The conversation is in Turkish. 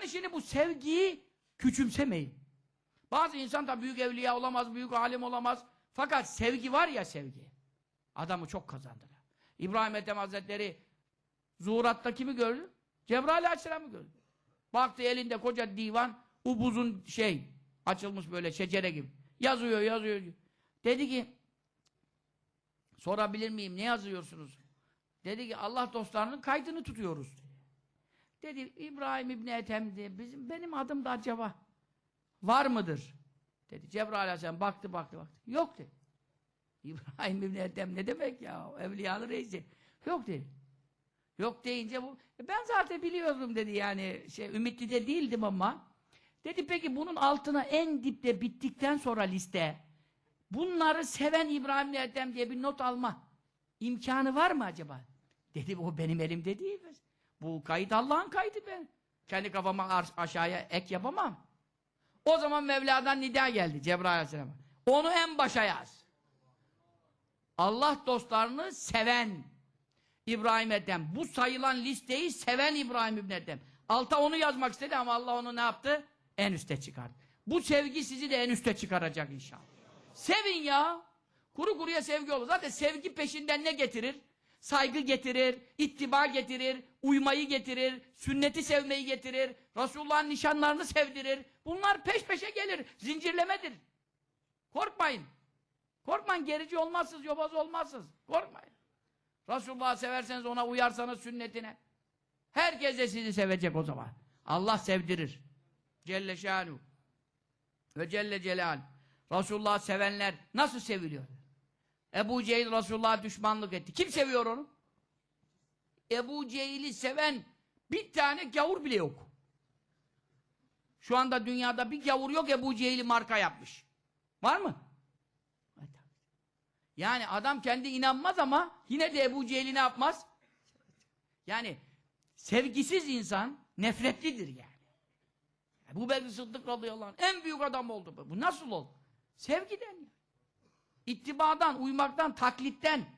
Yani şimdi bu sevgiyi küçümsemeyin. Bazı insan da büyük evliya olamaz, büyük alim olamaz. Fakat sevgi var ya sevgi. Adamı çok kazandırır. İbrahim Ethem Hazretleri zuhuratta kimi gördü? Cebrail Aleyhisselam'ı gördü. Baktı elinde koca divan, upuzun şey, açılmış böyle şecere gibi. Yazıyor, yazıyor. Dedi ki, sorabilir miyim, ne yazıyorsunuz? Dedi ki, Allah dostlarının kaydını tutuyoruz. Dedi, İbrahim İbni Ethem diye, bizim, benim adım da acaba var mıdır? Dedi. Cebrail Aleyhisselam baktı, baktı, baktı. Yok dedi. İbrahim İbni Ethem ne demek ya? Evliyalı reisi. Yok dedi. Yok deyince bu, "E ben zaten biliyordum dedi yani, şey, ümitli de değildim ama. Dedi peki bunun altına en dipte bittikten sonra liste, bunları seven İbrahim Ethem diye bir not alma imkanı var mı acaba? Dedi o benim elimde değil. Bu kayıt Allah'ın kaydı ben. Kendi kafama aşağıya ek yapamam. O zaman Mevla'dan nida geldi Cebrail Aleyhisselam'a. Onu en başa yaz. Allah dostlarını seven İbrahim Ethem. Bu sayılan listeyi seven İbrahim İbn Ethem. Alta onu yazmak istedi ama Allah onu ne yaptı? En üste çıkardı. Bu sevgi sizi de en üste çıkaracak inşallah. Sevin ya. Kuru kuruya sevgi olur. Zaten sevgi peşinden ne getirir? Saygı getirir, ittiba getirir, uymayı getirir, sünneti sevmeyi getirir, Resulullah'ın nişanlarını sevdirir. Bunlar peş peşe gelir. Zincirlemedir. Korkmayın. Korkmayın gerici olmazsınız, yobaz olmazsınız. Korkmayın. Resulullah'ı severseniz ona uyarsanız sünnetine. Herkes de sizi sevecek o zaman. Allah sevdirir. Celle şanu. Ve Celle Celal. Resulullah'ı sevenler nasıl seviliyor? Ebu Cehil Resulullah'a düşmanlık etti. Kim seviyor onu? Ebu Cehil'i seven bir tane gavur bile yok. Şu anda dünyada bir gavur yok Ebu Cehil'i marka yapmış. Var mı? Yani adam kendi inanmaz ama yine de Ebu Cehil'i ne yapmaz? Yani sevgisiz insan nefretlidir yani. Bu Bekir Sıddık radıyallahu anh en büyük adam oldu. Bu nasıl oldu? Sevgiden ya. İttibadan, uymaktan, taklitten.